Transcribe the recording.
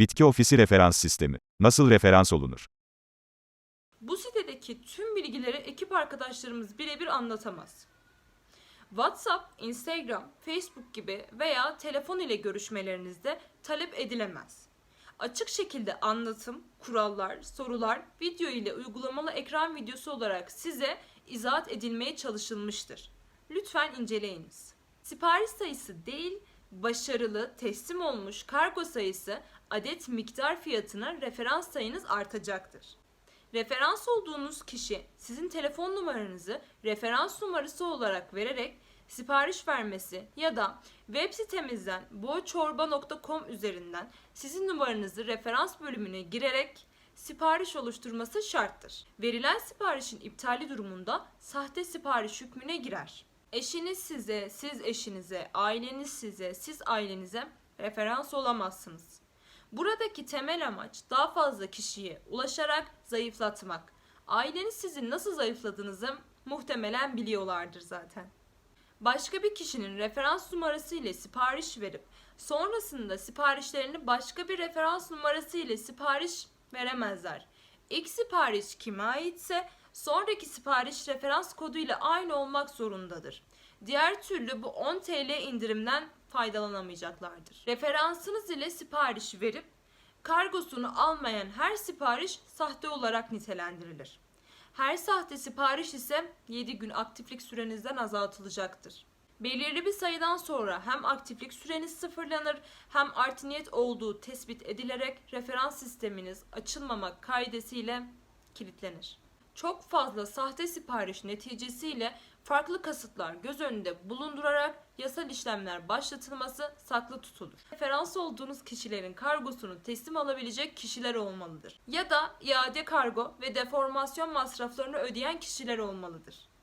Bitki ofisi referans sistemi. Nasıl referans olunur? Bu sitedeki tüm bilgileri ekip arkadaşlarımız birebir anlatamaz. WhatsApp, Instagram, Facebook gibi veya telefon ile görüşmelerinizde talep edilemez. Açık şekilde anlatım, kurallar, sorular, video ile uygulamalı ekran videosu olarak size izahat edilmeye çalışılmıştır. Lütfen inceleyiniz. Sipariş sayısı değil, başarılı, teslim olmuş kargo sayısı adet miktar fiyatına referans sayınız artacaktır. Referans olduğunuz kişi sizin telefon numaranızı referans numarası olarak vererek sipariş vermesi ya da web sitemizden boğaçorba.com üzerinden sizin numaranızı referans bölümüne girerek sipariş oluşturması şarttır. Verilen siparişin iptali durumunda sahte sipariş hükmüne girer. Eşiniz size, siz eşinize, aileniz size, siz ailenize referans olamazsınız. Buradaki temel amaç daha fazla kişiye ulaşarak zayıflatmak. Aileniz sizin nasıl zayıfladığınızı muhtemelen biliyorlardır zaten. Başka bir kişinin referans numarası ile sipariş verip sonrasında siparişlerini başka bir referans numarası ile sipariş veremezler. İlk sipariş kime aitse sonraki sipariş referans kodu ile aynı olmak zorundadır. Diğer türlü bu 10 TL indirimden faydalanamayacaklardır. Referansınız ile sipariş verip kargosunu almayan her sipariş sahte olarak nitelendirilir. Her sahte sipariş ise 7 gün aktiflik sürenizden azaltılacaktır. Belirli bir sayıdan sonra hem aktiflik süreniz sıfırlanır hem art niyet olduğu tespit edilerek referans sisteminiz açılmamak kaidesiyle kilitlenir. Çok fazla sahte sipariş neticesiyle farklı kasıtlar göz önünde bulundurarak yasal işlemler başlatılması saklı tutulur. Referans olduğunuz kişilerin kargosunu teslim alabilecek kişiler olmalıdır. Ya da iade kargo ve deformasyon masraflarını ödeyen kişiler olmalıdır.